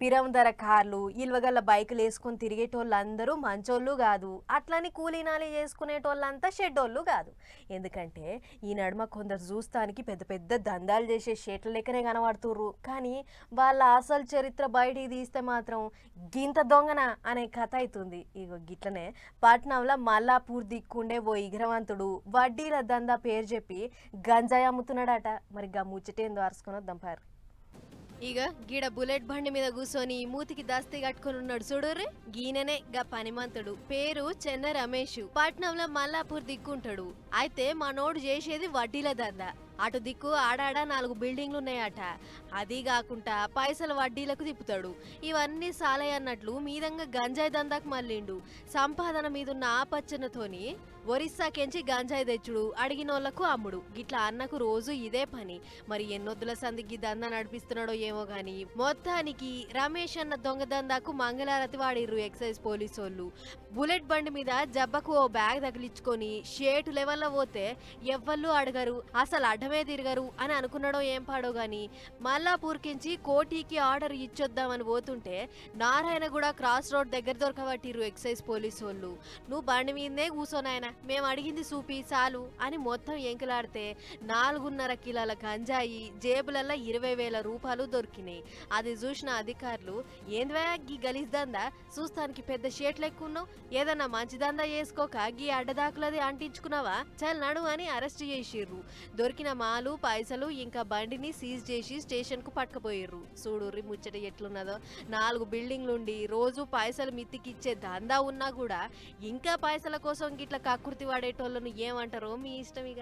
పిరం ధర కార్లు ఇల్వగల్ల బైకులు వేసుకొని తిరిగేటోళ్ళందరూ మంచోళ్ళు కాదు. అట్లని కూలీనాలి చేసుకునేటోళ్ళంతా షెడ్డోళ్ళు కాదు. ఎందుకంటే ఈ నడుమ కొందరు చూస్తానికి పెద్ద పెద్ద దందాలు చేసే షేట్ల లెక్కనే కనబడుతుర్రు. కానీ వాళ్ళ అసలు చరిత్ర బయటికి తీస్తే మాత్రం గింత దొంగన అనే కథ అవుతుంది ఇగో గిట్లనే పట్నంలో మల్లాపూర్ దిక్కుండే ఓ ఇగ్రవంతుడు వడ్డీల దందా పేరు చెప్పి గంజాయి అమ్ముతున్నాడట. మరి గా ముచ్చటేందో అరుసుకొని వద్దాం పారు. ఇక గీడ బుల్లెట్ బండి మీద కూర్చొని మూతికి దాస్తి కట్టుకొని ఉన్నాడు చూడుర్రి? గీననే గా పనిమంతుడు. పేరు చెన్న రమేష్. పట్నంలో మల్లాపూర్ దిక్కుంటాడు. అయితే మనోడు చేసేది వడ్డీల దందా. అటు దిక్కు ఆడాడ నాలుగు బిల్డింగ్లు ఉన్నాయట అది కాకుండా పైసలు వడ్డీలకు తిప్పుతాడు. ఇవన్నీ సాలయ్య అన్నట్లు మీదంగా గంజాయి దందాకు మళ్ళిండు. సంపాదన మీదున్న ఆపచ్చనతోని ఒరిస్సాకెంచి గంజాయి తెచ్చుడు అడిగినోళ్ళకు అమ్ముడు. గిట్లా అన్నకు రోజు ఇదే పని. మరి ఎన్నొద్దుల సందికి దందా నడిపిస్తున్నాడో ఏమో గాని మొత్తానికి రమేష్ అన్న దొంగ దందాకు మంగళారతి వాడిర్రు ఎక్సైజ్ పోలీసోళ్ళు. బుల్లెట్ బండి మీద జబ్బకు ఓ బ్యాగ్ తగిలించుకొని షేటు లెవెల్లో పోతే ఎవ్వళ్ళు అడగరు. అసలు అడ్డమే తిరగరు అని అనుకున్నాడో ఏం పాడో గాని మల్లాపూర్కించి కోటికి ఆర్డర్ ఇచ్చొద్దామని పోతుంటే నారాయణ కూడా క్రాస్ రోడ్ దగ్గర దొరకబట్టిర్రు ఎక్సైజ్ పోలీసు వాళ్ళు. నువ్వు బండి మీదనే కూర్చోనాయన మేము అడిగింది చూపి చాలు అని మొత్తం ఎంకులాడితే నాలుగున్నర కిలోల గంజాయి జేబులల్లో ఇరవై వేల రూపాయలు దొరికినాయి. అది చూసిన అధికారులు ఏందివా గీ గలీజ్ దందా? చూస్తానికి పెద్ద షేట్ ఎక్కున్నావు ఏదన్నా మంచిదందా చేసుకోక గీ అడ్డదాకులది అంటించుకున్నావా? చల్ నడు అని అరెస్ట్ చేసిర్రు. దొరికిన మాలు పైసలు ఇంకా బండిని సీజ్ చేసి స్టేషన్కు పట్టుకుపోయిర్రు చూడుర్రి ముచ్చట ఎట్లున్నదో. నాలుగు బిల్డింగ్లుండి రోజు పైసలు మిత్తికిచ్చే దందా ఉన్నా కూడా ఇంకా పైసల కోసం గిట్ల కకృతి వాడేటోళ్ళను ఏమంటారో మీ ఇష్టం ఇక